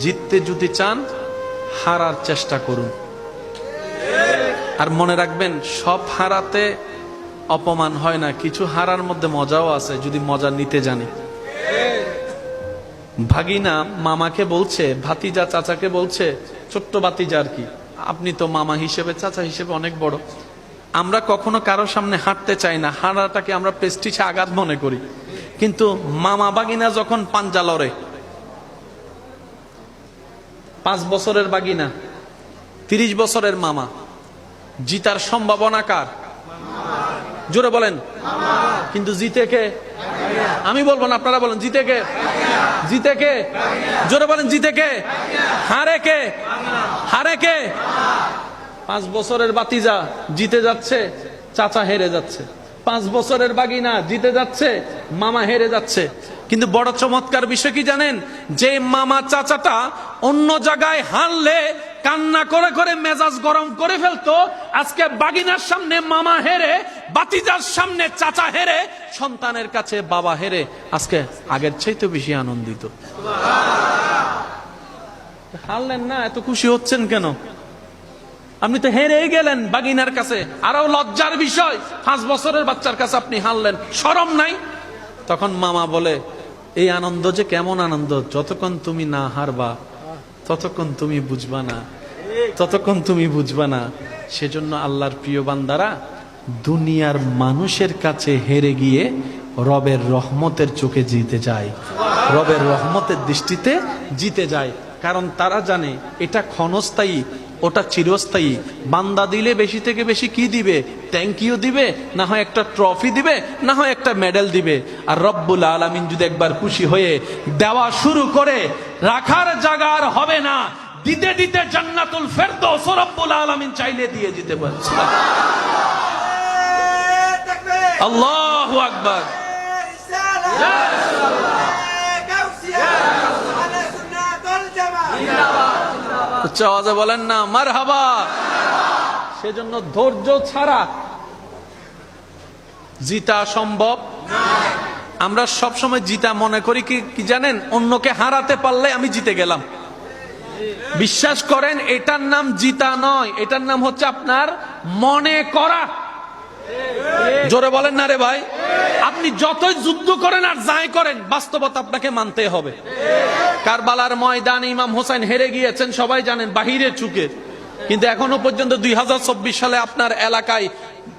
জিততে যদি চান, হারার চেষ্টা করুন। আর মনে রাখবেন, সব হারাতে অপমান হয় না। কিছু হারার মধ্যে মজাও আছে, যদি মজা নিতে জানি। ভাগিনা মামাকে বলছে, ভাতিজা চাচাকে বলছে, ছোট্ট ভাতিজা আর কি। আপনি তো মামা হিসেবে, চাচা হিসেবে অনেক বড়। আমরা কখনো কারও সামনে হাঁটতে চাই না। হাঁটাটাকে আমরা প্রেস্টিজে আঘাত মনে করি। কিন্তু মামা বাগিনা যখন পাঞ্জা লড়ে পাঁচ বছরের বাগিনা, তিরিশ বছরের মামা। জিতার সম্ভাবনা কার? জোরে বলেন। কিন্তু জিতে কে? আমি বলব না, আপনারা বলেন, জিতে কে? জিতে কে? জোরে বলেন, জিতে কে? হারে কে? হারে কে? পাঁচ বছরের বাতিজা জিতে যাচ্ছে, চাচা হেরে যাচ্ছে। পাঁচ বছরের বাগিনা জিতে যাচ্ছে, মামা হেরে যাচ্ছে। কিন্তু বড় চমৎকার বিষয় কি জানেন? যে মামা চাচাটা অন্য জায়গায় হারলে কান্না করে করে মেজাজ গরম করে ফেলতো, আজকে বাগিনার সামনে মামা হেরে, বাতিজার সামনে চাচা হেরে, সন্তানের কাছে বাবা হেরে, আজকে আগের চাইতে বেশি আনন্দিত। হারলেন না, এত খুশি হচ্ছেন কেন? আপনি তো হেরে গেলেন বাগিনার কাছে। আরও লজ্জার বিষয়, পাঁচ বছরের বাচ্চার কাছে আপনি হারলেন। সরম নাই? তখন মামা বলে এই আনন্দ যে কেমন আনন্দ? যতক্ষণ তুমি না হারবা, ততক্ষণ তুমি বুঝবা না। ততক্ষণ তুমি বুঝবা না। সেজন্য আল্লাহর প্রিয় বান্দারা, দুনিয়ার মানুষের কাছে হেরে গিয়ে রবের রহমতের চোখে জিতে যায়। রবের রহমতের দৃষ্টিতে জিতে যায়। কারণ তারা জানে এটা ক্ষণস্থায়ী ওটা চিরস্থায়ী। বান্দা দিলে বেশি থেকে বেশি কি দিবে? থ্যাংক ইউ দিবে? না হয় একটা ট্রফি দিবে? না হয় একটা মেডেল দিবে? আর রব্বুল আলমিন যদি একবার খুশি হয়ে দেওয়া শুরু করে রাখার জায়গা আর হবে না। দিতে দিতে জান্নাতুল ফেরদৌস রব্বুল আলমিন চাইলে দিয়ে দিতে পারছে। আল্লাহু আকবার। উচ্চ আওয়াজে বলেন না মার হাবা সেজন্য ধৈর্য ছাড়া জিতা সম্ভব আমরা সব সময় জিতা মনে করি কি কি জানেন? অন্যকে হারাতে পারলে আমি জিতে গেলাম। বিশ্বাস করেন, এটার নাম জিতা নয়। এটার নাম হচ্ছে আপনার মনে করা। জোরে বলেন না রে ভাই। আপনি যতই যুদ্ধ করেন আর যাই করেন, বাস্তবতা আপনাকে মানতে হবে। কারবালার ময়দান ইমাম হোসেন হেরে গিয়েছেন, সবাই জানেন, বাহিরে চুকে। কিন্তু এখনও পর্যন্ত দুই হাজার চব্বিশ সালে আপনার এলাকায়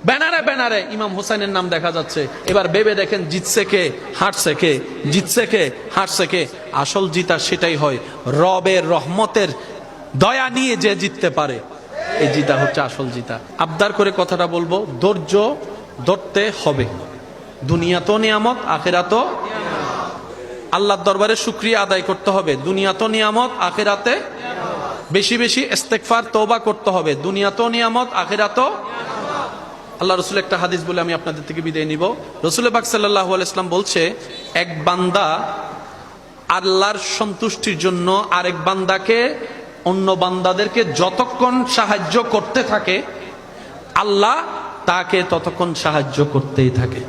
ব্যানারে ব্যানারে ইমাম হোসেনের নাম দেখা যাচ্ছে। এবার ভেবে দেখেন, জিতছে কে হাঁটছে কে, জিতছে কে হাঁটছে কে। আসল জিতা সেটাই হয় রবের রহমতের দয়া নিয়ে যে জিততে পারে। এই জিতা হচ্ছে আসল জিতা। আবদার করে কথাটা বলব, ধৈর্য ধরতে হবে। দুনিয়া তো নিয়ামত আখেরা তো আল্লাহর দরবারে শুক্রিয়া আদায় করতে হবে। দুনিয়া তো নিয়ামত, আখেরাতে বেশি বেশি ইস্তেকফার তওবা করতে হবে। দুনিয়া তো নিয়ামত আখেরাতো আল্লাহ রসুল একটা হাদিস বলে আমি আপনাদের থেকে বিদায় নিব। রসুল বাক সাল্লাহ ইসলাম বলছে, এক বান্দা আল্লাহর সন্তুষ্টির জন্য আরেক বান্দাকে অন্য বান্দাদেরকে যতক্ষণ সাহায্য করতে থাকে, আল্লাহ তাকে ততক্ষণ সাহায্য করতেই থাকে।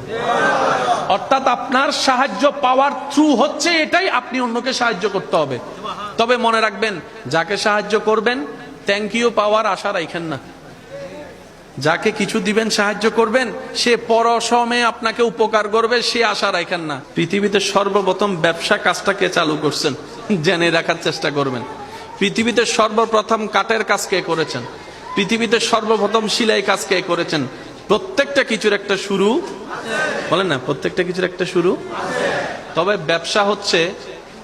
অর্থাৎ আপনার সাহায্য পাওয়ার থ্রু হচ্ছে এটাই আপনি অন্যকে সাহায্য করতে হবে। তবে মনে রাখবেন, যাকে সাহায্য করবেন থ্যাংক ইউ পাওয়ার আশা রাখেন না। যাকে কিছু দিবেন, সাহায্য করবেন, সে পরসমে আপনাকে উপকার করবে, সে আশা রাখেন না। পৃথিবীতে সর্বপ্রথম ব্যবসা কাজটাকে চালু করছেন? জেনে রাখার চেষ্টা করবেন। পৃথিবীতে সর্বপ্রথম কাঠের কাজ কে করেছেন? পৃথিবীতে সর্বপ্রথম সিলাই কাজ কে করেছেন? প্রত্যেকটা কিছুর একটা শুরু? বলেন না, প্রত্যেকটা কিছুর একটা শুরু? তবে ব্যবসা হচ্ছে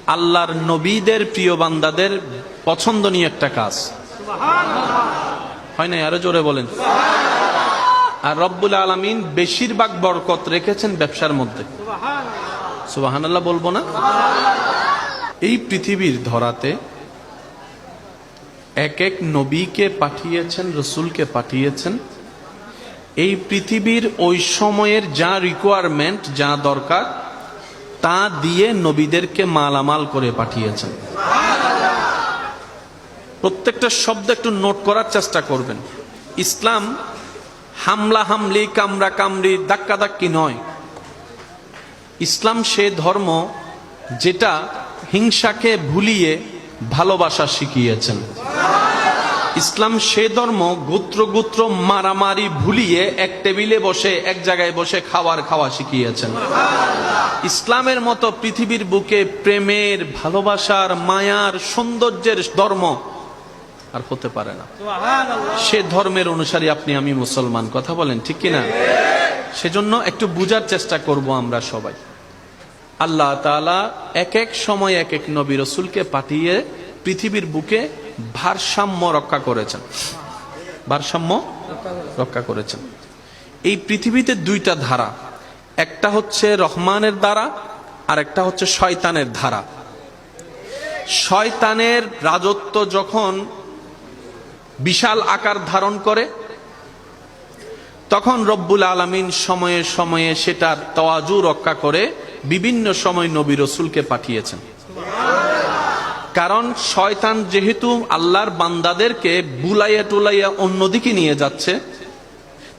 আল্লাহর নবীদের প্রিয় বান্দাদের পছন্দনীয় একটা কাজ। হয় না আরও জোরে বলেন। আর রব্বুল আলমিন বেশিরভাগ বরকত রেখেছেন ব্যবসার মধ্যে। সুবাহান আল্লাহ বলব না? এই পৃথিবীর ধরাতে এক এক নবীকে পাঠিয়েছেন, রসুলকে পাঠিয়েছেন। এই পৃথিবীর ওই সময়ের যা রিকোয়ারমেন্ট যা দরকার, তা দিয়ে নবীদেরকে মালামাল করে পাঠিয়েছেন। প্রত্যেকটা শব্দ একটু নোট করার চেষ্টা করবেন। ইসলাম হামলা, হামলি কামরা কামড়ি, ধাক্কা, ধাক্কি নয়। ইসলাম সে ধর্ম যেটা হিংসাকে ভুলিয়ে ভালোবাসা শিখিয়েছেন। ইসলাম সে ধর্ম গোত্র গোত্র মারামারি ভুলিয়ে এক টেবিলে বসে, এক জায়গায় বসে খাওয়ার খাওয়া শিখিয়েছেন। ইসলামের মতো পৃথিবীর বুকে প্রেমের, ভালোবাসার, মায়ার, সৌন্দর্যের ধর্ম আর হতে পারে না। সে ধর্মের অনুসারী আপনি, আমি মুসলমান। কথা বলেন, ঠিক কিনা? সেজন্য একটু বুঝার চেষ্টা করব আমরা সবাই। আল্লাহ তাআলা এক এক সময় এক এক নবী রসুলকে পাঠিয়ে পৃথিবীর বুকে ভারসাম্য রক্ষা করেছেন। ভারসাম্য রক্ষা করেছেন। এই পৃথিবীতে দুইটা ধারা। একটা হচ্ছে রহমানের দ্বারা আর একটা হচ্ছে শয়তানের ধারা। শয়তানের রাজত্ব যখন বিশাল আকার ধারণ করে, তখন রব্বুল আলমিন সময়ে সময়ে সেটার তওয়াজু রক্ষা করে বিভিন্ন সময় নবী রসুলকে পাঠিয়েছেন। কারণ শয়তান যেহেতু আল্লাহর বান্দাদেরকে বুলাইয়া টুলাইয়া অন্যদিকে নিয়ে যাচ্ছে,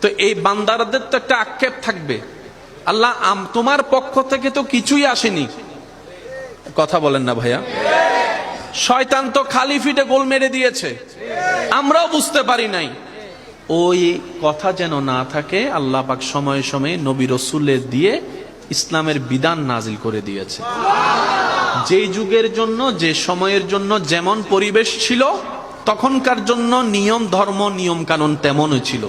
তো এই বান্দারদের তো একটা আক্ষেপ থাকবে। আল্লাহ তোমার পক্ষ থেকে তো কিছুই আসেনি। কথা বলেন না ভাইয়া। শয়তান তো খালি ফিটে গোল মেরে দিয়েছে। আমরাও বুঝতে পারি নাই। ওই কথা যেন না থাকে, আল্লাহ পাক সময়ে সময়ে নবী রসুলের দিয়ে ইসলামের বিধান নাজিল করে দিয়েছে। যে যুগের জন্য, যে সময়ের জন্য যেমন পরিবেশ ছিল, তখনকার জন্য নিয়ম, ধর্ম, নিয়ম কানুন তেমনই ছিল।